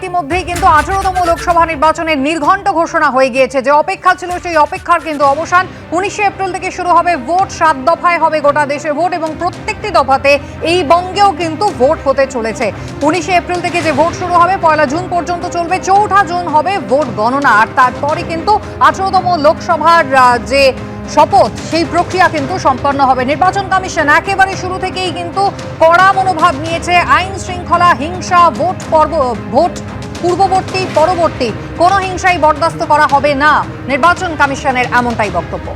ইতিমধ্যেই কিন্তু আঠারোতম লোকসভা নির্বাচনের নির্ঘণ্ট ঘোষণা হয়ে গিয়েছে। যে অপেক্ষা ছিল সেই অপেক্ষার কিন্তু অবসান উনিশে এপ্রিল থেকে শুরু হবে। ভোট সাত দফায় হবে গোটা দেশে ভোট এবং প্রত্যেকটি দফাতে এই বঙ্গেও কিন্তু ভোট হতে চলেছে। উনিশে এপ্রিল থেকে যে ভোট শুরু হবে, পয়লা জুন পর্যন্ত চলবে। চৌঠা জুন হবে ভোট গণনা। আর তারপরে কিন্তু আঠারোতম লোকসভার যে শপথ, সেই প্রক্রিয়া কিন্তু সম্পন্ন হবে। নির্বাচন কমিশন একেবারে শুরু থেকেই কিন্তু কড়া মনোভাব নিয়েছে। আইন শৃঙ্খলা, হিংসা, ভোট পর্ব, ভোট পূর্ববর্তী, পরবর্তী, কোনো হিংসাই বরদাস্ত করা হবে না। নির্বাচন কমিশনের এমনটাই বক্তব্য।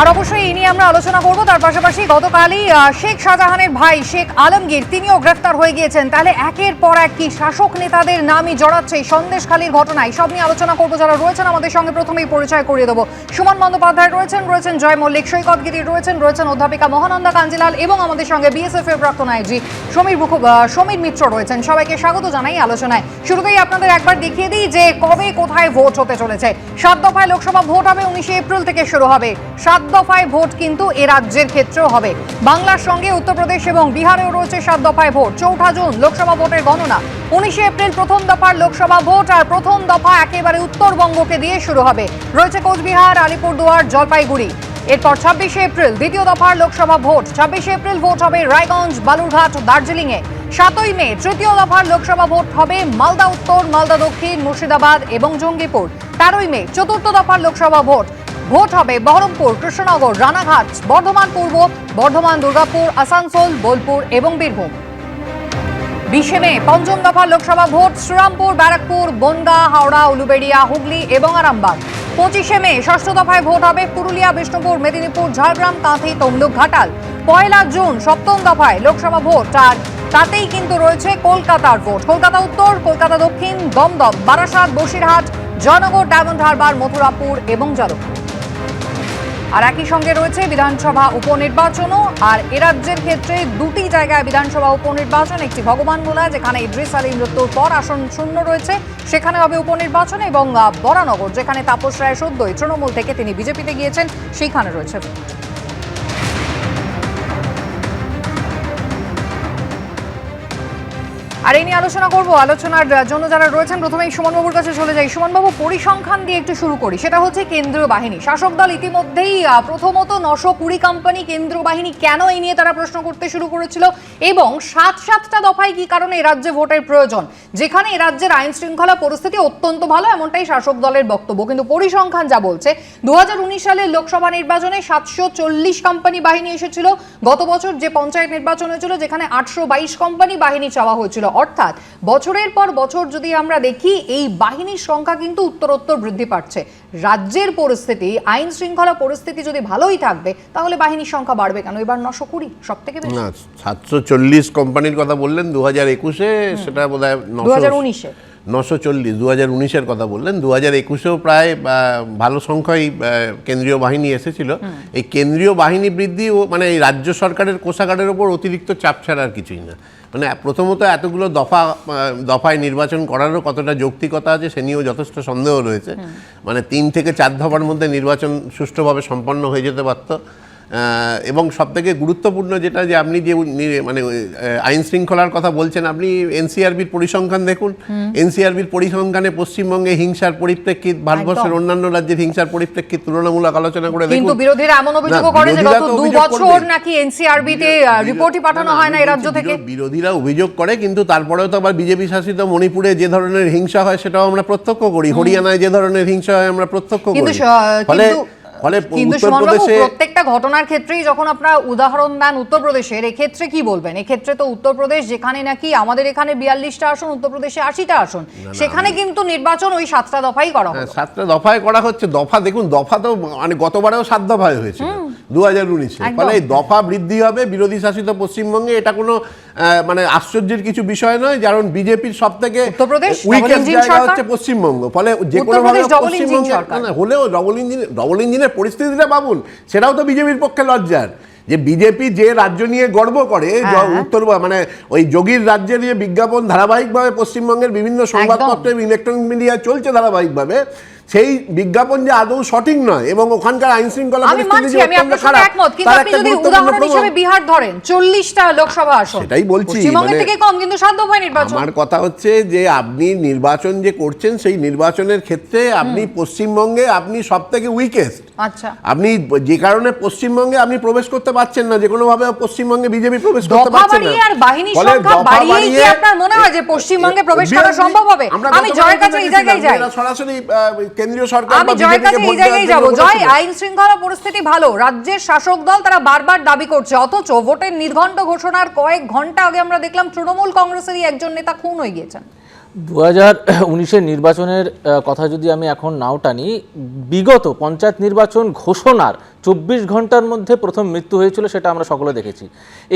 আর অবশ্যই এই নিয়ে আমরা আলোচনা করব। তার পাশাপাশি গতকালই শেখ শাহজাহানের ভাই শেখ আলমগীর, তিনিও গ্রেফতার হয়ে গিয়েছেন। তাহলে একের পর এক কি শাসক নেতাদের নামই জড়াচ্ছে সন্দেশখালীর ঘটনায়? সব নিয়ে আলোচনা করব যারা রয়েছেন, আমাদের সঙ্গে প্রথমেই পরিচয় করিয়ে দেবো। সুমন বন্দ্যোপাধ্যায় রয়েছেন রয়েছেন জয় মল্লিক, সৈকত গিরি রয়েছেন রয়েছেন অধ্যাপিকা মহানন্দা কাঞ্জিলাল এবং আমাদের সঙ্গে বিএসএফ এর প্রাক্তন আইজি সমীর মুখ সমীর মিত্র রয়েছেন। সবাইকে স্বাগত জানাই আলোচনায়। শুরুতেই আপনাদের একবার দেখিয়ে দিই যে কবে কোথায় ভোট হতে চলেছে। সাত দফায় লোকসভা ভোট হবে, উনিশে এপ্রিল থেকে শুরু হবে। সাত দফায় ভোট কিন্তু এ রাজ্যের ক্ষেত্রেও হবে। বাংলার সঙ্গে উত্তরপ্রদেশ এবং বিহারেও রয়েছে সাত দফায় ভোট। চৌঠা জুন লোকসভা ভোটের গণনা। উনিশে এপ্রিল প্রথম দফার লোকসভা ভোট আর প্রথম দফা একেবারে উত্তরবঙ্গকে দিয়ে শুরু হবে। রয়েছে কোচবিহার, আলিপুরদুয়ার, জলপাইগুড়ি। এরপর ছাব্বিশে এপ্রিল দ্বিতীয় দফার লোকসভা ভোট। ছাব্বিশে এপ্রিল ভোট হবে রায়গঞ্জ, বালুরঘাট দার্জিলিং এ সাতই মে তৃতীয় দফার লোকসভা ভোট হবে মালদা উত্তর, মালদা দক্ষিণ, মুর্শিদাবাদ এবং জঙ্গিপুর। তেরোই মে চতুর্থ দফার লোকসভা ভোট। ভোট হবে বহরমপুর, কৃষ্ণনগর, রানাঘাট, বর্ধমান পূর্ব, বর্ধমান, দুর্গাপুর, আসানসোল, বোলপুর এবং বীরভূম। বিশে মে, পঞ্চম দফা লোকসভা ভোট, শ্রীরামপুর, ব্যারাকপুর, বনগা, হাওড়া, উলুবেড়িয়া, হুগলি এবং আরামবাগ। পঁচিশে মে, ষষ্ঠ দফায় ভোট হবে পুরুলিয়া, বিষ্ণুপুর, মেদিনীপুর, ঝাড়গ্রাম, কাঁথি, তমলুক, ঘাটাল। পয়লা জুন, সপ্তম দফায় লোকসভা ভোট, আর তাতেই কিন্তু রয়েছে কলকাতার ভোট। কলকাতা উত্তর, কলকাতা দক্ষিণ, দমদম, বারাসাত, বসিরহাট, জয়নগর, ডায়মন্ড হারবার, মথুরাপুর এবং যাদবপুর। আর একই সঙ্গে রয়েছে বিধানসভা উপনির্বাচনও, আর এ রাজ্যের ক্ষেত্রে দুটি জায়গায় বিধানসভা উপনির্বাচন, একটি ভগবানমোলা যেখানে ইদ্রিস আলী মৃত্যুর পর আসন শূন্য রয়েছে, সেখানে হবে উপনির্বাচন এবং বরানগর, যেখানে তাপস রায় সদ্যই তৃণমূল থেকে তিনি বিজেপিতে গিয়েছেন, সেইখানে রয়েছে। আর এই নিয়ে আলোচনা করব। আলোচনার জন্য যারা রয়েছেন, প্রথমেই সুমনবাবুর কাছে চলে যাই। সুমনবাবু, পরিসংখ্যান দিয়ে একটু শুরু করি। সেটা হচ্ছে কেন্দ্রীয় বাহিনী। শাসক দল ইতিমধ্যেই প্রথমত নশো কুড়ি কোম্পানি কেন্দ্রীয় বাহিনী কেন এই নিয়ে তারা প্রশ্ন করতে শুরু করেছিল এবং সাত সাতটা দফায় কি কারণে এ রাজ্যে ভোটের প্রয়োজন? যেখানে এ রাজ্যের আইন শৃঙ্খলা পরিস্থিতি অত্যন্ত ভালো, এমনটাই শাসক দলের বক্তব্য। কিন্তু পরিসংখ্যান যা বলছে দু হাজার উনিশ সালের লোকসভা নির্বাচনে সাতশো চল্লিশ কোম্পানি বাহিনী এসেছিল। গত বছর যে পঞ্চায়েত নির্বাচন হয়েছিল, যেখানে আটশো বাইশ কোম্পানি বাহিনী চাওয়া হয়েছিল। অর্থাৎ বছরের পর বছর যদি আমরা দেখি এই বাহিনীর সংখ্যা কিন্তু উত্তরোত্তর বৃদ্ধি পাচ্ছে। রাজ্যের পরিস্থিতি আইন শৃঙ্খলা পরিস্থিতি যদি ভালোই থাকবে তাহলে বাহিনীর সংখ্যা বাড়বে কেন? এবার নশো কুড়ি সব থেকে না সাতশো চল্লিশ কোম্পানির কথা বললেন দু হাজার একুশে সেটা বোধ হয় দু হাজার উনিশে। নশো চল্লিশ দু হাজার উনিশের কথা বললেন দু হাজার একুশেও প্রায় ভালো সংখ্যায় কেন্দ্রীয় বাহিনী এসেছিল। এই কেন্দ্রীয় বাহিনী বৃদ্ধি ও মানে এই রাজ্য সরকারের কোষাগারের ওপর অতিরিক্ত চাপ ছাড়া আর কিছুই না। মানে প্রথমত এতগুলো দফা দফায় নির্বাচন করারও কতটা যৌক্তিকতা আছে সে নিয়েও যথেষ্ট সন্দেহ রয়েছে। মানে তিন থেকে চার দফার মধ্যে নির্বাচন সুষ্ঠুভাবে সম্পন্ন হয়ে যেতে পারত এবং সব থেকে গুরুত্বপূর্ণ যেটা যে আপনি যে মানে আইন শৃঙ্খলার কথা বলছেন আপনি এনসিআরবির পরিসংখ্যান দেখুন। এনসিআরবির পরিসংখ্যানে পশ্চিমবঙ্গে হিংসার পরিপ্রেক্ষিত ভারতবর্ষের অন্যান্য রাজ্যের হিংসার পরিপ্রেক্ষিত তুলনামূলক আলোচনা করে কিন্তু বিরোধীরা এমন অভিযোগও না, করে যে গত দু অভিযোগ বছর নাকি এনসিআরবিতে রিপোর্টই পাঠানো হয় না এই রাজ্য থেকে। বিরোধীরা অভিযোগ করে কিন্তু তারপরেও তো আবার বিজেপি শাসিত মণিপুরে যে ধরনের হিংসা হয় সেটাও আমরা প্রত্যক্ষ করি। হরিয়ানায় যে ধরনের হিংসা হয় আমরা প্রত্যক্ষ করি। ফলে কিন্তু- ফলে উত্তরপ্রদেশে প্রত্যেকটা ঘটনার ক্ষেত্রেই যখন আপনারা উদাহরণ দেন উত্তরপ্রদেশের এক্ষেত্রে কি বলবেন? এক্ষেত্রে তো উত্তরপ্রদেশ যেখানে নাকি আমাদের এখানে বিয়াল্লিশটা আসন উত্তরপ্রদেশে আশিটা আসন। সেখানে কিন্তু নির্বাচন ওই সাতটা দফাই করা হ্যাঁ, সাতটা দফায় করা হচ্ছে। দফা দেখুন দফা তো মানে গতবারেও সাত দফায় হয়েছে দু হাজার উনিশে। ফলে এই দফা বৃদ্ধি হবে বিরোধী শাসিত পশ্চিমবঙ্গে। এটা কোনো মানে আশ্চর্যের কিছু বিষয় নয় কারণ বিজেপির সব থেকে জায়গা হচ্ছে পশ্চিমবঙ্গ। ফলে যে কোনো উত্তরপ্রদেশ ভাবে double engine পশ্চিমবঙ্গে হলেও ডবল ইঞ্জিন ডবল ইঞ্জিনের পরিস্থিতিটা ভাবুন সেটাও তো বিজেপির পক্ষে লজ্জার। যে বিজেপি যে রাজ্য নিয়ে গর্ব করে হ্যাঁ। উত্তর মানে ওই যোগীর রাজ্যে নিয়ে বিজ্ঞাপন ধারাবাহিকভাবে পশ্চিমবঙ্গের বিভিন্ন সংবাদপত্রে ইলেকট্রনিক মিডিয়া চলছে ধারাবাহিকভাবে সেই বিজ্ঞাপন যে আদৌ সঠিক নয় এবং ওখানকার আইন শৃঙ্খলা আমি মানছি আমি আপনার সঙ্গে একমত কিন্তু আপনি যদি উদাহরণ হিসেবে বিহার ধরেন চল্লিশটা লোকসভা আসন সেটাই বলছি, মানে- থেকে কম কিন্তু সাত দফায় নির্বাচন। আমার কথা হচ্ছে যে আপনি নির্বাচন যে করছেন সেই নির্বাচনের ক্ষেত্রে আপনি পশ্চিমবঙ্গে আপনি সব থেকে উইকেস্ট আচ্ছা। আপনি যে কারণে পশ্চিমবঙ্গে আপনি প্রবেশ করতে পারছেন না যে কোনো ভাবে পশ্চিমবঙ্গে বিজেপি প্রবেশ করতে দফা পারছে না। আর বাহিনীর সংখ্যা দফা কি আপনার মনে হয় যে পশ্চিমবঙ্গে প্রবেশ করা সম্ভব হবে? আমি জয়ের কাছে এই জায়গায় যাই। সরাসরি কেন্দ্রীয় সরকার আমি জয়ের কাছে এই জায়গায় যাব। জয় আইন শৃঙ্খলা পরিস্থিতি ভালো। রাজ্যের শাসক দল তারা বারবার দাবি করছে। অথচ ভোটের নির্ঘণ্ট ঘোষণার কয়েক ঘণ্টা আগে আমরা দেখলাম তৃণমূল কংগ্রেসেরই একজন নেতা খুন হয়ে গিয়েছেন। দু হাজার উনিশের নির্বাচনের কথা যদি আমি এখন নাও টানি, বিগত পঞ্চায়েত নির্বাচন ঘোষণার চব্বিশ ঘণ্টার মধ্যে প্রথম মৃত্যু হয়েছিল সেটা আমরা সকলে দেখেছি।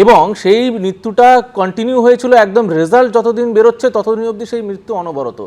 এবং সেই মৃত্যুটা কন্টিনিউ হয়েছিল, একদম রেজাল্ট যতদিন বেরোচ্ছে ততদিন অবধি সেই মৃত্যু অনবরত।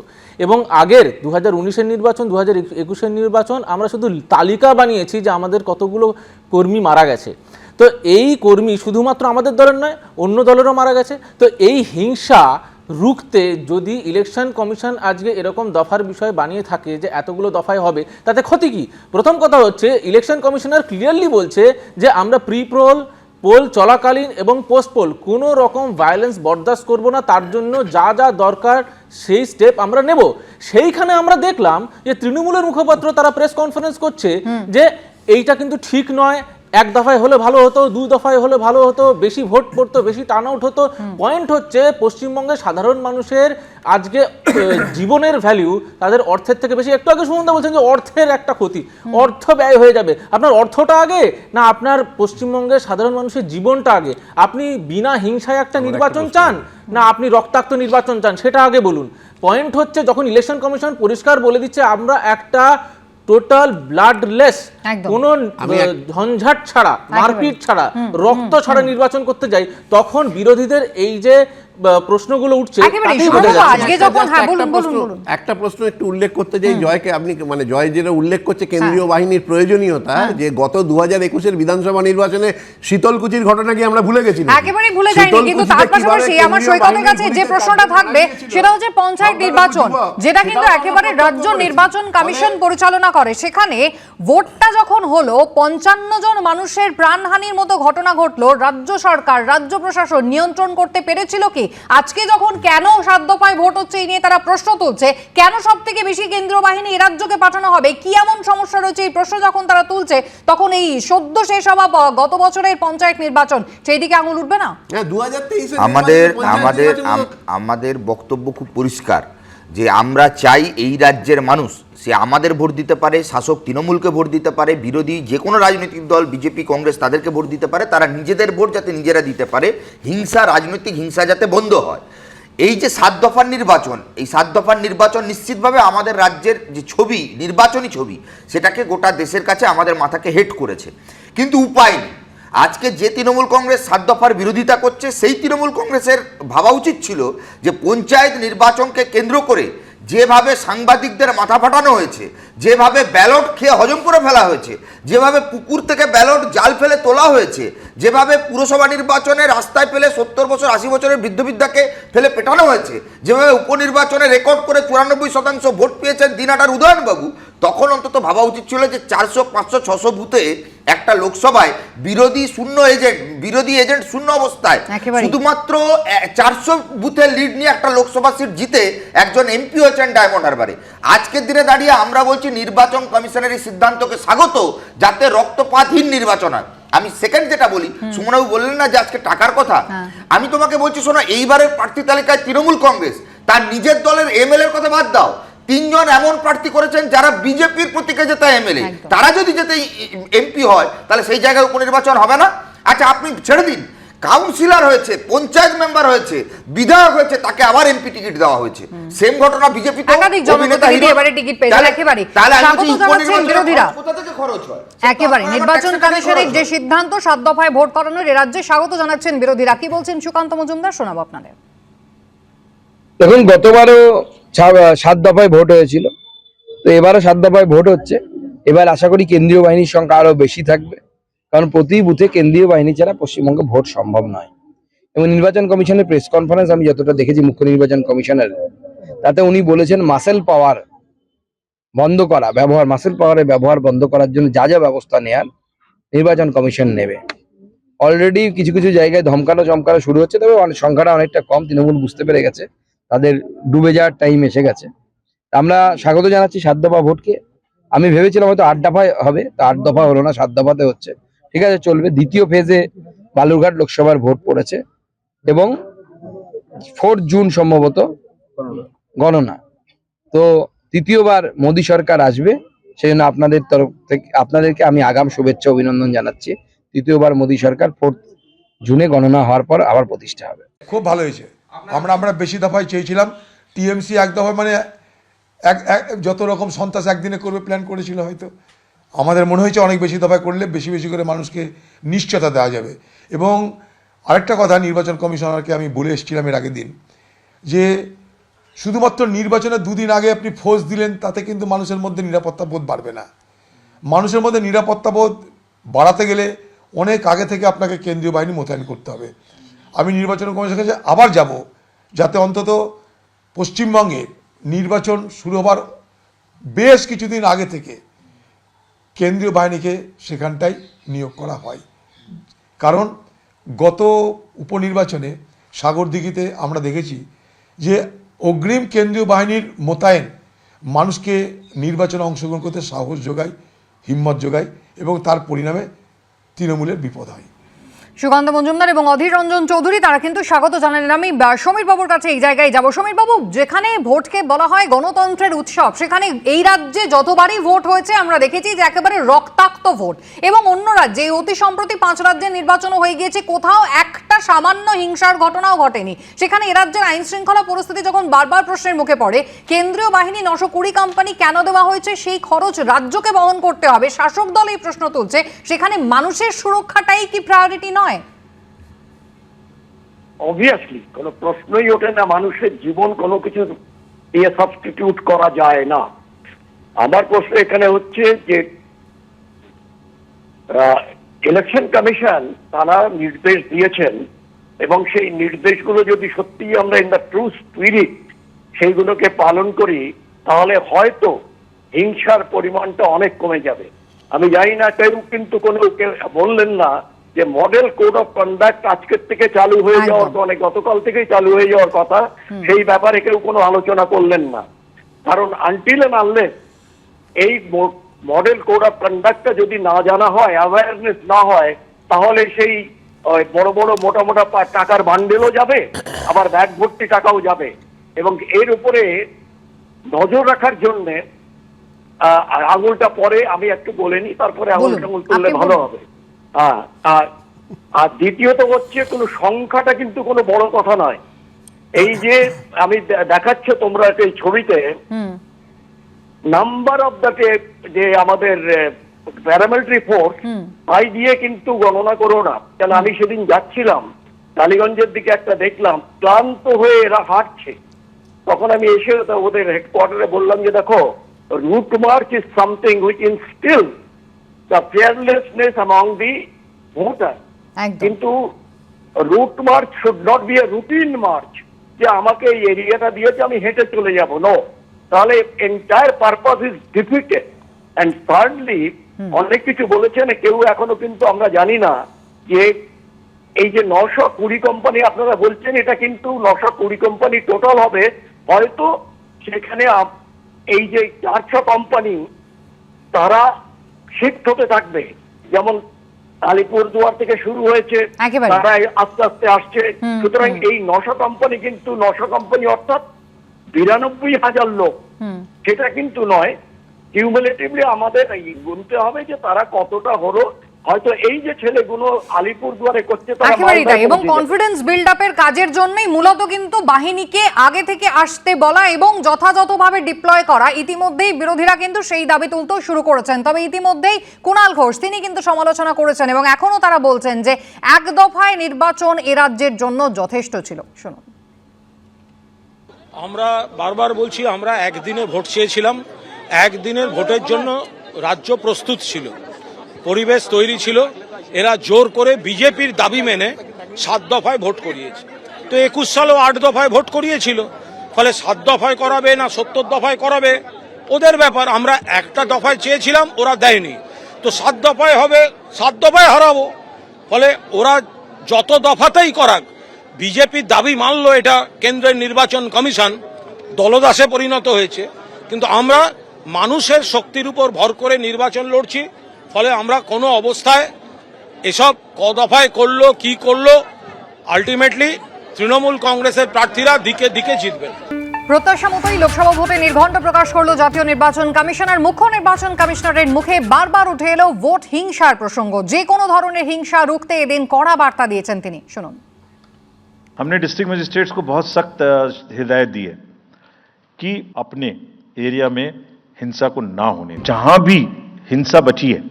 এবং আগের দু হাজার উনিশের নির্বাচন দু হাজার একুশের নির্বাচন আমরা শুধু তালিকা বানিয়েছি যে আমাদের কতগুলো কর্মী মারা গেছে। তো এই কর্মী শুধুমাত্র আমাদের দলের নয়, অন্য দলেরও মারা গেছে। তো এই হিংসা রুখতে যদি ইলেকশন কমিশন আজকে এরকম দফার বিষয় বানিয়ে থাকে যে এতগুলো দফায় হবে তাতে ক্ষতি কি? প্রথম কথা হচ্ছে ইলেকশন কমিশনার ক্লিয়ারলি বলছে যে আমরা প্রি পোল পোল চলাকালীন এবং পোস্ট পোল কোনো রকম ভায়োলেন্স বরদাস্ত করব না তার জন্য যা যা দরকার সেই স্টেপ আমরা নেব। সেইখানে আমরা দেখলাম যে তৃণমূলের মুখপাত্র তারা প্রেস কনফারেন্স করছে যে এইটা কিন্তু ঠিক নয় এক দফায় হলে ভালো হতো দু দফায় হলে ভালো হতো বেশি ভোট পড়তো বেশি টার্ন আউট হতো পয়েন্ট হচ্ছে পশ্চিমবঙ্গের সাধারণ মানুষের আজকে জীবনের ভ্যালু তাদের অর্থের থেকে বেশি। একটু আগে সুমন্দা বলছেন যে অর্থের একটা ক্ষতি। অর্থ ব্যয় হয়ে যাবে। আপনার অর্থটা আগে না আপনার পশ্চিমবঙ্গের সাধারণ মানুষের জীবনটা আগে? আপনি বিনা হিংসায় একটা নির্বাচন চান? না আপনি রক্তাক্ত নির্বাচন চান? সেটা আগে বলুন। পয়েন্ট হচ্ছে যখন ইলেকশন কমিশন পরিষ্কার বলে দিচ্ছে আমরা একটা টোটাল ব্লাডলেস কোন ঝঞ্ঝাট ছাড়া মারপিট ছাড়া রক্ত ছাড়া নির্বাচন করতে যাই তখন বিরোধীদের এই যে প্রশ্নগুলো উঠছে একটা- হ্যাঁ, একটা প্রশ্ন-। একটা উল্লেখ করতে চাই জয়কে। আপনি মানে জয় যেটা উল্লেখ করছে কেন্দ্রীয় বাহিনীর প্রয়োজনীয়তা যে গত দু হাজার একুশের বিধানসভা নির্বাচনে শীতলকুচির ঘটনা কি আমরা ভুলে গেছি নাকি? একেবারেই ভুলে যায়নি কিন্তু তার পাশাপাশি আমার সৈকতের কাছে যে প্রশ্নটা থাকবে সেটা হচ্ছে পঞ্চায়েত নির্বাচন যেটা কিন্তু একেবারে রাজ্য নির্বাচন কমিশন পরিচালনা করে। সেখানে ভোটটা যখন হলো পঞ্চান্ন জন মানুষের প্রাণহানির মতো ঘটনা ঘটলো। রাজ্য সরকার রাজ্য প্রশাসন নিয়ন্ত্রণ করতে পেরেছিল কি? আজকে যখন কেন সাত দফায় ভোট হচ্ছে এই নিয়ে তারা প্রশ্ন তুলছে কেন সব থেকে বেশি কেন্দ্রীয় বাহিনী এই রাজ্যকে পাঠানো হবে কি এমন সমস্যা রয়েছে এই প্রশ্ন যখন তারা তুলছে তখন এই সদ্য শেষ হওয়া ব- গত বছরের পঞ্চায়েত নির্বাচন সেই দিকে আঙুল উঠবে না? হ্যাঁ, 2023 আমাদের আমাদের আমাদের বক্তব্য খুব পরিষ্কার। যে আমরা চাই এই রাজ্যের মানুষ, সে আমাদের ভোট দিতে পারে, শাসক তৃণমূলকে ভোট দিতে পারে, বিরোধী যে কোনো রাজনৈতিক দল, বিজেপি, কংগ্রেস তাদেরকে ভোট দিতে পারে, তারা নিজেদের ভোট যাতে নিজেরা দিতে পারে, হিংসা, রাজনৈতিক হিংসা যাতে বন্ধ হয়। এই যে সাত দফার নির্বাচন, এই সাত দফার নির্বাচন নিশ্চিতভাবে আমাদের রাজ্যের যে ছবি, নির্বাচনী ছবি, সেটাকে গোটা দেশের কাছে আমাদের মাথাকে হেট করেছে। কিন্তু উপায় নেই। আজকে যে তৃণমূল কংগ্রেস সাত দফার বিরোধিতা করছে, সেই তৃণমূল কংগ্রেসের ভাবা উচিত ছিল যে পঞ্চায়েত নির্বাচনকে কেন্দ্র করে যেভাবে সাংবাদিকদের মাথা ফাটানো হয়েছে, যেভাবে ব্যালট খেয়ে হজম করে ফেলা হয়েছে, যেভাবে পুকুর থেকে ব্যালট জাল ফেলে তোলা হয়েছে, যেভাবে পুরসভা নির্বাচনে রাস্তায় ফেলে সত্তর বছর, আশি বছরের বৃদ্ধ বৃদ্ধাকে ফেলে পেটানো হয়েছে, যেভাবে উপনির্বাচনে রেকর্ড করে চুরানব্বই শতাংশ ভোট পেয়েছেন দিনাটার উদয়নবাবু তখন অন্তত ভাবা উচিত ছিল যে চারশো পাঁচশো ছশো বুথে একটা লোকসভায় বিরোধী শূন্য এজেন্ট বিরোধী এজেন্ট শূন্য অবস্থায়। শুধুমাত্র চারশো বুথের লিড নিয়ে একটা লোকসভা সিট জিতে একজন এমপি হয়েছেন ডায়মন্ড হারবারে। আজকের দিনে দাঁড়িয়ে আমরা বলছি নির্বাচন কমিশনের এই সিদ্ধান্তকে স্বাগত যাতে রক্তপাতহীন নির্বাচন হয়। আমি সেকেন্ড যেটা বলি সুমনবাবু বললেন না যে আজকে টাকার কথা। হ্যাঁ। আমি তোমাকে বলছি শোনো এইবারের প্রার্থী তালিকায় তৃণমূল কংগ্রেস তার নিজের দলের এমএলএ এর কথা বাদ দাও। তিনজন এমন প্রার্থী করেছেন যারা বিজেপির প্রতীকে যেতে এমএলএ। তারা যদি যেতে এমপি হয় তাহলে সেই জায়গায় উপনির্বাচন হবে না? আচ্ছা আপনি ছেড়ে দিন। কাউন্সিলর হয়েছে পঞ্চায়েত মেম্বার হয়েছে বিধায়ক হয়েছে তাকে আবার এমপি টিকিট দেওয়া হয়েছে। সেম ঘটনা বিজেপি টিকিট একেবারে। হয়? নির্বাচন কমিশনের যে সিদ্ধান্ত সাত দফায় ভোট করানোর রাজ্যে স্বাগত জানাচ্ছেন বিরোধীরা। কি বলছেন সুকান্ত মজুমদার? শোনাবো আপনাদের। দেখুন গতবারও সাত দফায় ভোট হয়েছিল। তো এবারও সাত দফায় ভোট হচ্ছে। এবার আশা করি কেন্দ্রীয় বাহিনীর সংখ্যা আরও বেশি থাকবে। কারণ প্রতি বুথে কেন্দ্রীয় বাহিনী ছাড়া পশ্চিমবঙ্গে ভোট সম্ভব নয়। এবং নির্বাচন কমিশনের প্রেস কনফারেন্স আমি যতটা দেখেছি মুখ্য নির্বাচন কমিশনের তাতে উনি বলেছেন মাসেল পাওয়ার বন্ধ করা, ব্যবহার মাসেল পাওয়ারের ব্যবহার বন্ধ করার জন্য যা যা ব্যবস্থা নেয়ার নির্বাচন কমিশন নেবে। অলরেডি কিছু কিছু জায়গায় ধমকানো চমকানো শুরু হচ্ছে, তবে সংখ্যাটা অনেকটা কম, তৃণমূল বুঝতে পেরে গেছে। তাদের ডুবে যাওয়ার টাইম এসে গেছে। আমরা স্বাগত জানাচ্ছি সাত দফা ভোটকে। আমি ভেবেছিলাম হয়তো আট দফায় হবে তো আট দফা হলো না সাত দফাতে হচ্ছে। ঠিক আছে চলবে। দ্বিতীয় ফেজে বালুরঘাট লোকসভার ভোট পড়েছে এবং ফোর্থ জুন সম্ভবত গণনা। তো তৃতীয়বার মোদী সরকার আসবে সেই জন্য আপনাদের তরফ থেকে আপনাদেরকে আমি আগাম শুভেচ্ছা অভিনন্দন জানাচ্ছি। তৃতীয়বার মোদী সরকার ফোর্থ জুনে গণনা হওয়ার পর আবার প্রতিষ্ঠা হবে। খুব ভালো হয়েছে। আমরা আমরা বেশি দফায় চেয়েছিলাম। টিএমসি এক দফায় মানে এক, এক- যত রকম সন্ত্রাস একদিনে করবে প্ল্যান করেছিল হয়তো। আমাদের মনে হয়েছে অনেক বেশি দফায় করলে বেশি বেশি করে মানুষকে নিশ্চয়তা দেওয়া যাবে। এবং আরেকটা কথা নির্বাচন কমিশনারকে আমি বলে এসেছিলাম এর আগের দিন, যে শুধুমাত্র নির্বাচনের দুদিন আগে আপনি ফোর্স দিলেন, তাতে কিন্তু মানুষের মধ্যে নিরাপত্তা বোধ বাড়বে না। মানুষের মধ্যে নিরাপত্তা বোধ বাড়াতে গেলে অনেক আগে থেকে আপনাকে কেন্দ্রীয় বাহিনী মোতায়েন করতে হবে। আমি নির্বাচন কমিশনের কাছে আবার যাব যাতে অন্তত পশ্চিমবঙ্গে নির্বাচন শুরু হবার বেশ কিছুদিন আগে থেকে কেন্দ্রীয় বাহিনীকে সেখানটায় নিয়োগ করা হয়। কারণ গত উপনির্বাচনে সাগরদিঘিতে আমরা দেখেছি যে অগ্রিম কেন্দ্রীয় বাহিনীর মোতায়েন মানুষকে নির্বাচনে অংশগ্রহণ করতে সাহস যোগায়, হিম্মত যোগায় এবং তার পরিণামে তৃণমূলের বিপদ হয়। সুকান্ত মজুমদার এবং অধীর রঞ্জন চৌধুরী, তারা কিন্তু স্বাগত জানালেন আমি সমীর বাবুর কাছে এই জায়গায় যাব। সমীর বাবু যেখানে ভোটকে বলা হয় গণতন্ত্রের উৎসব, সেখানে এই রাজ্যে যতবারই ভোট হয়েছে, আমরা দেখেছি যে একেবারে রক্তাক্ত ভোট এবং অন্য রাজ্যে অতি সম্প্রতি পাঁচ রাজ্যের নির্বাচনও হয়ে গিয়েছে, কোথাও একটা সামান্য হিংসার ঘটনাও ঘটেনি। সেখানে এ রাজ্যের আইন শৃঙ্খলা পরিস্থিতি যখন বারবার প্রশ্নের মুখে পড়ে, কেন্দ্রীয় বাহিনী নশো কুড়ি কোম্পানি কেন দেওয়া হয়েছে, সেই খরচ রাজ্যকে বহন করতে হবে, শাসক দল এই প্রশ্ন তুলছে, সেখানে মানুষের সুরক্ষাটাই কি প্রায়োরিটি নয়? অবভিয়াসলি কোনো প্রশ্নই ওঠে না, মানুষের জীবন কোনো কিছু দিয়ে সাবস্টিটিউট করা যায় না। আমার প্রশ্ন এখানে হচ্ছে যে ইলেকশন কমিশন তারা নির্দেশ দিয়েছেন এবং সেই নির্দেশগুলো যদি সত্যিই আমরা ইন দ্য ট্রু স্পিরিট সেইগুলোকে পালন করি, তাহলে হয়তো হিংসার পরিমাণটা অনেক কমে যাবে। আমি জানি না, কেউ কিন্তু কোনো বললেন না যে মডেল কোড অফ কন্ডাক্ট আজকের থেকে চালু হয়ে যাওয়ার অনেক গতকাল থেকেই চালু হয়ে যাওয়ার কথা সেই ব্যাপারে কেউ কোনো আলোচনা করলেন না। কারণ আনটিল আনলে এই মডেল কোড অফ কন্ডাক্টটা যদি না জানা হয় অ্যাওয়ারনেস না হয় তাহলে সেই বড় বড় মোটা মোটা টাকার বান্ডেলও যাবে আবার ব্যাগ ভর্তি টাকাও যাবে। এবং এর উপরে নজর রাখার জন্য আঙুলটা পরে আমি একটু বলে নিই তারপরে আঙুল টাঙুল তুললে ভালো হবে। হ্যাঁ আর আর দ্বিতীয়ত হচ্ছে কোনো সংখ্যাটা কিন্তু কোনো বড় কথা নয়। এই যে আমি দেখাচ্ছে তোমরা এই ছবিতে নাম্বার অফ দ্য যে আমাদের প্যারামিলিটারি ফোর্স। তাই দিয়ে কিন্তু গণনা করো না। কেন আমি সেদিন যাচ্ছিলাম টালিগঞ্জের দিকে একটা দেখলাম ক্লান্ত হয়ে এরা হাঁটছে। তখন আমি এসে ওদের হেডকোয়ার্টারে বললাম যে দেখো route march is something which instill the voter একদম কিন্তু route march should not be a routine march যে আমাকে এই এরিয়াটা দিয়েছে আমি হেঁটে চলে যাব। নো তাহলে entire purpose is defeated and thirdly অনেক কিছু বলেছেন কেউ এখনও কিন্তু আমরা জানি না যে এই যে নশো কুড়ি কোম্পানি আপনারা বলছেন এটা কিন্তু নশো কুড়ি কোম্পানি টোটাল হবে। হয়তো সেখানে এই যে চারশো কোম্পানি তারা শিফট হতে থাকবে। যেমন আলিপুরদুয়ার থেকে শুরু হয়েছে তারাই তারা আস্তে আস্তে আসছে। সুতরাং এই নশো কোম্পানি কিন্তু নশো কোম্পানি অর্থাৎ বিরানব্বই হাজার লোক। সেটা কিন্তু নয় কিউমুলেটিভলি আমাদের গুনতে হবে যে তারা কতটা হলো হয়তো এই যে ছেলেগুলো আলিপুরদুয়ারে করছে তারা একেবারেই তাই। এবং কনফিডেন্স বিল্ড আপের কাজের জন্যই মূলত কিন্তু বাহিনীকে আগে থেকে আসতে বলা এবং যথাযথভাবে ডিপ্লয় করা। ইতিমধ্যেই বিরোধীরা কিন্তু সেই দাবি তুলতেও শুরু করেছেন। তবে ইতিমধ্যেই কুণাল ঘোষ তিনি কিন্তু সমালোচনা করেছেন এবং এখনও তারা বলছেন যে এক দফায় নির্বাচন এ রাজ্যের জন্য যথেষ্ট ছিল। শুনুন। আমরা বারবার বলছি আমরা একদিনে ভোট চেয়েছিলাম। একদিনের ভোটের জন্য রাজ্য প্রস্তুত ছিল। পরিবেশ তৈরি ছিল, এরা জোর করে বিজেপির দাবি মেনে সাত দফায় ভোট করিয়েছে। তো একুশ সালেও আট দফায় ভোট করিয়েছিল, ফলে সাত দফায় করাবে না সত্তর দফায় করাবে? ওদের ব্যাপার, আমরা একটা দফায় চেয়েছিলাম, ওরা দেয়নি। তো সাত দফায় হবে, সাত দফায় হারাবো। ফলে ওরা যত দফাতেই করাক বিজেপির দাবি মানলো এটা কেন্দ্রের নির্বাচন কমিশন, দলদাসে পরিণত হয়েছে। কিন্তু আমরা মানুষের শক্তির উপর ভর করে নির্বাচন লড়ছি ফলে আমরা কোনো অবস্থায় এসব ক দফায় করলো কি করলো আলটিমেটলি তৃণমূল কংগ্রেসের প্রার্থীরা দিকে দিকে জিতবেন প্রত্যাশা মতোই লোকসভা ভোটে নির্ঘণ্ট প্রকাশ করলো জাতীয় নির্বাচন কমিশনার মুখ্য নির্বাচন কমিশনারের মুখে বারবার উঠে এলো ভোট হিংসার প্রসঙ্গ যে কোনো ধরনের হিংসা রুখতে এদিন কড়া বার্তা দিয়েছেন তিনি শুনুন हमने डिस्ट्रिक्ट मजिस्ट्रेट्स को बहुत सख्त अ, हिदायत दी है कि अपने एरिया में हिंसा को ना होने दें। जहां भी हिंसा बची है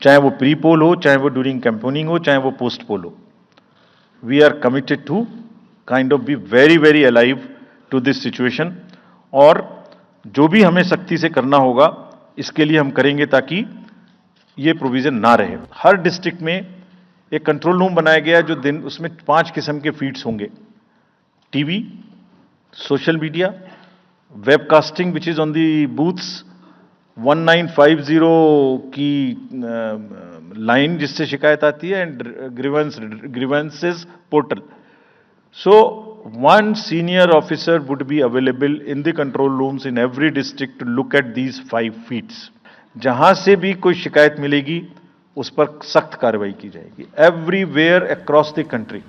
चाहे वो प्री पोल हो, चाहे वो ड्यूरिंग कैंपोनिंग हो, चाहे वो पोस्ट पोल हो। We are committed to kind of be very very alive to this situation और जो भी हमें सख्ती से करना होगा, इसके लिए हम करेंगे ताकि ये प्रोविज़न ना रहे। हर डिस्ट्रिक्ट में एक कंट्रोल रूम बनाया गया जो दिन, उसमें पाँच किस्म के फीड्स होंगे। TV social media webcasting which is on the booths 1950 की लाइन जिससे शिकायत आती है, and grievance, grievances portal. So one senior officer would be available in the control rooms in every district to look at these five feeds जहाँ से भी कोई शिकायत मिलेगी, उस पर सख्त कार्रवाई की जाएगी। एवरीवेयर अक्रॉस द कंट्री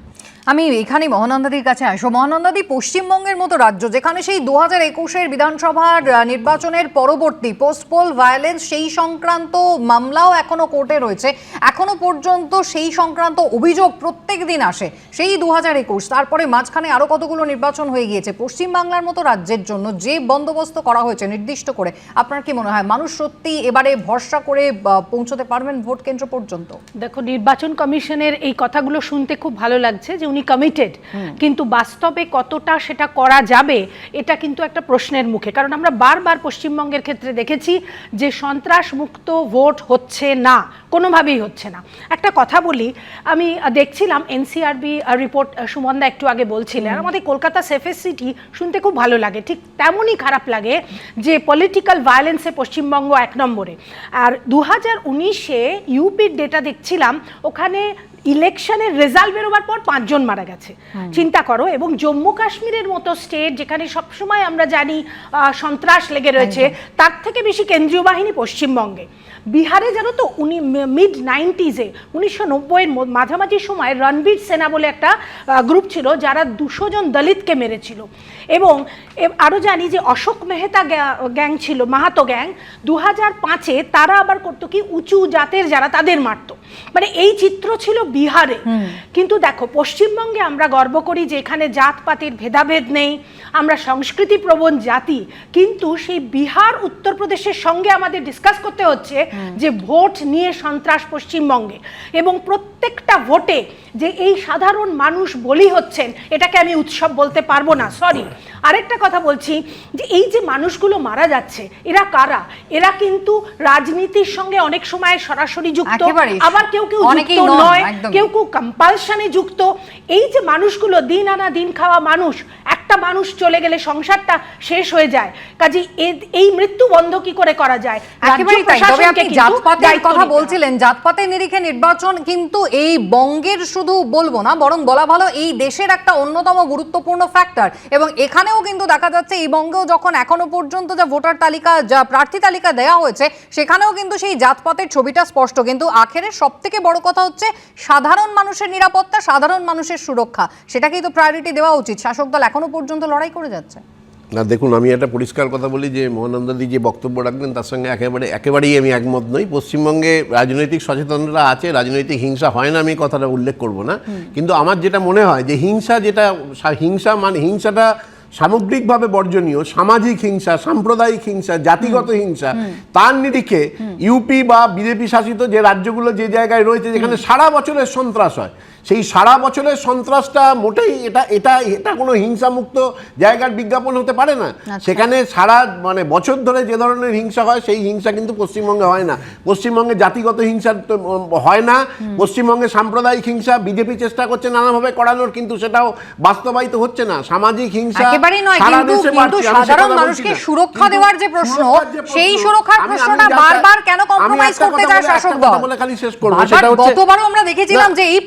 আমি এখানে মহানন্দাদির কাছে আসব। মহানন্দাদি পশ্চিমবঙ্গের মতো রাজ্য, যেখানে সেই দু হাজার একুশের বিধানসভার নির্বাচনের পরবর্তী পোস্টপোল ভায়োলেন্স সেই সংক্রান্ত মামলাও এখনও কোর্টে রয়েছে। এখনও পর্যন্ত সেই সংক্রান্ত অভিযোগ প্রত্যেক দিন আসে। সেই দু হাজার একুশ, তারপরে মাঝখানে আরও কতগুলো নির্বাচন হয়ে গিয়েছে পশ্চিমবাংলার মতো রাজ্যের জন্য, যে বন্দোবস্ত করা হয়েছে নির্দিষ্ট করে, আপনার কি মনে হয় মানুষ সত্যি এবারে ভরসা করে পৌঁছতে পারবেন ভোট কেন্দ্র পর্যন্ত? দেখো, নির্বাচন কমিশনের এই কথাগুলো শুনতে খুব ভালো লাগছে যে উনি কমিটেড কিন্তু বাস্তবে কতটা সেটা করা যাবে এটা কিন্তু একটা প্রশ্নের মুখে। কারণ আমরা বারবার পশ্চিমবঙ্গের ক্ষেত্রে দেখেছি যে সন্ত্রাস মুক্ত ভোট হচ্ছে না কোনোভাবেই হচ্ছে না। একটা কথা বলি আমি দেখছিলাম এনসিআরবি রিপোর্ট সুমনদা একটু আগে বলছিলেন আমাদের কলকাতা সেফেস্ট সিটি শুনতে খুব ভালো লাগে ঠিক তেমনই খারাপ লাগে যে পলিটিক্যাল ভায়োলেন্সে পশ্চিমবঙ্গ এক নম্বরে। আর দু হাজার উনিশে ইউপির ডেটা দেখছিলাম ওখানে ইলেকশনের রেজাল্ট বেরোবার পর পাঁচজন মারা গেছে। চিন্তা করো এবং জম্মু কাশ্মীরের মতো স্টেট যেখানে সবসময় আমরা জানি আহ, সন্ত্রাস লেগে রয়েছে তার থেকে বেশি কেন্দ্রীয় বাহিনী পশ্চিমবঙ্গে। বিহারে জানো তো উনি মিড নাইনটিজে উনিশশো নব্বইয়ের মাঝামাঝি সময় রণবীর সেনা বলে একটা গ্রুপ ছিল যারা দুশো জন দলিতকে মেরেছিল। এবং আরও জানি যে অশোক মেহতা গ্যা- গ্যাং ছিল মাহাতো গ্যাং দু হাজার পাঁচে তারা আবার করতো কি উঁচু জাতের যারা তাদের মারতো। মানে এই চিত্র ছিল বিহারে। কিন্তু দেখো পশ্চিমবঙ্গে আমরা গর্ব করি যে এখানে জাতপাতের ভেদাভেদ নেই আমরা সংস্কৃতি প্রবণ জাতি কিন্তু সেই বিহার উত্তরপ্রদেশের সঙ্গে আমাদের ডিসকাস করতে হচ্ছে যে ভোট নিয়ে সন্ত্রাস পশ্চিমবঙ্গে এবং প্রত্যেকটা ভোটে যে এই সাধারণ মানুষ বলি হচ্ছেন এটাকে আমি উৎসব বলতে পারব না সরি আরেকটা কথা বলছি যে এই যে মানুষগুলো মারা যাচ্ছে এরা কারা? এরা কিন্তু রাজনীতির সঙ্গে অনেক সময় সরাসরি যুক্ত আবার কেউ কেউ যুক্ত নয় কেউ কেউ কম্পালশনে যুক্ত। এই যে মানুষগুলো দিন আনা দিন খাওয়া মানুষ একটা মানুষ চলে গেলে সংসারটা শেষ হয়ে যায়। কাজে এই মৃত্যু বন্ধ কি করে করা যায়? রাজ্য প্রশাসনকে জাতপাতের কথা। বলছিলেন জাতপাতের নিরিখে নির্বাচন কিন্তু এই বঙ্গের শুধু বলব না বরং বলা ভালো এই দেশের একটা অন্যতম গুরুত্বপূর্ণ ফ্যাক্টর এবং এখানেও কিন্তু দেখা যাচ্ছে এই বঙ্গেও যখন এখনও পর্যন্ত যা ভোটার তালিকা যা প্রার্থী তালিকা দেওয়া হয়েছে সেখানেও কিন্তু সেই জাতপাতের ছবিটা স্পষ্ট। কিন্তু আখেরে সব থেকে বড় কথা হচ্ছে সাধারণ মানুষের নিরাপত্তা সাধারণ মানুষের সুরক্ষা। সেটাকেই তো প্রায়োরিটি দেওয়া উচিত। শাসক দল এখনও পর্যন্ত লড়াই করে যাচ্ছে। না দেখুন আমি একটা পরিষ্কার কথা বলি যে মোহনন্দদি যে বক্তব্য রাখবেন তার সঙ্গে একেবারে একেবারেই আমি একমত নই। পশ্চিমবঙ্গে রাজনৈতিক সচেতনতা আছে রাজনৈতিক হিংসা হয় না আমি কথাটা উল্লেখ করব না। কিন্তু আমার যেটা মনে হয় যে হিংসা যেটা হিংসা মানে হিংসাটা সামগ্রিকভাবে বর্জনীয় সামাজিক হিংসা সাম্প্রদায়িক হিংসা জাতিগত হিংসা তার নিরিখে ইউপি বা বিজেপি শাসিত যে রাজ্যগুলো যে জায়গায় রয়েছে যেখানে সারা বছরের সন্ত্রাস হয় সেই সারা বছরের সন্ত্রাসটা মোটেই এটা এটা এটা কোনো হিংসামুক্ত জায়গার বিজ্ঞাপন হতে পারে না। সেখানে সারা মানে বছর ধরে যে ধরনের হিংসা হয় সেই হিংসা কিন্তু পশ্চিমবঙ্গে হয় না। পশ্চিমবঙ্গে জাতিগত হিংসা তো, হয় না। পশ্চিমবঙ্গে সাম্প্রদায়িক হিংসা বিজেপি চেষ্টা করছে নানাভাবে করানোর কিন্তু সেটাও বাস্তবায়িত হচ্ছে না। সামাজিক হিংসা একেবারেই নয় কিন্তু সাধারণ মানুষকে সুরক্ষা দেওয়ার যে প্রশ্ন সেই সুরক্ষার প্রশ্নটা বারবার কেন কম্প্রোমাইজ করতে যায় শাসক দল? শেষ করব, সেটা হচ্ছে- গতবারও আমরা দেখেছিলাম যে এই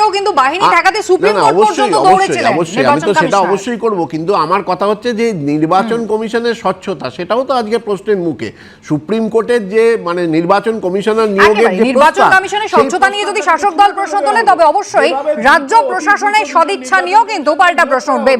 পঞ্চায়েতেও কিন্তু বাহিনী ঠেকাতে সুপ্রিম কোর্ট পর্যন্ত দৌড়েছিলেন। অবশ্যই আমি তো সেটা অবশ্যই করব কিন্তু আমার কথা হচ্ছে যে নির্বাচন কমিশনের স্বচ্ছতা সেটাও তো আজকে প্রশ্নের মুখে। সুপ্রিম কোর্টের যে মানে নির্বাচন কমিশনার নিয়োগের যে নির্বাচন কমিশনের স্বচ্ছতা নিয়ে যদি শাসক দল প্রশ্ন তোলে তবে অবশ্যই রাজ্য প্রশাসনের সদিচ্ছা নিয়েও কিন্তু পাল্টা প্রশ্ন উঠবে।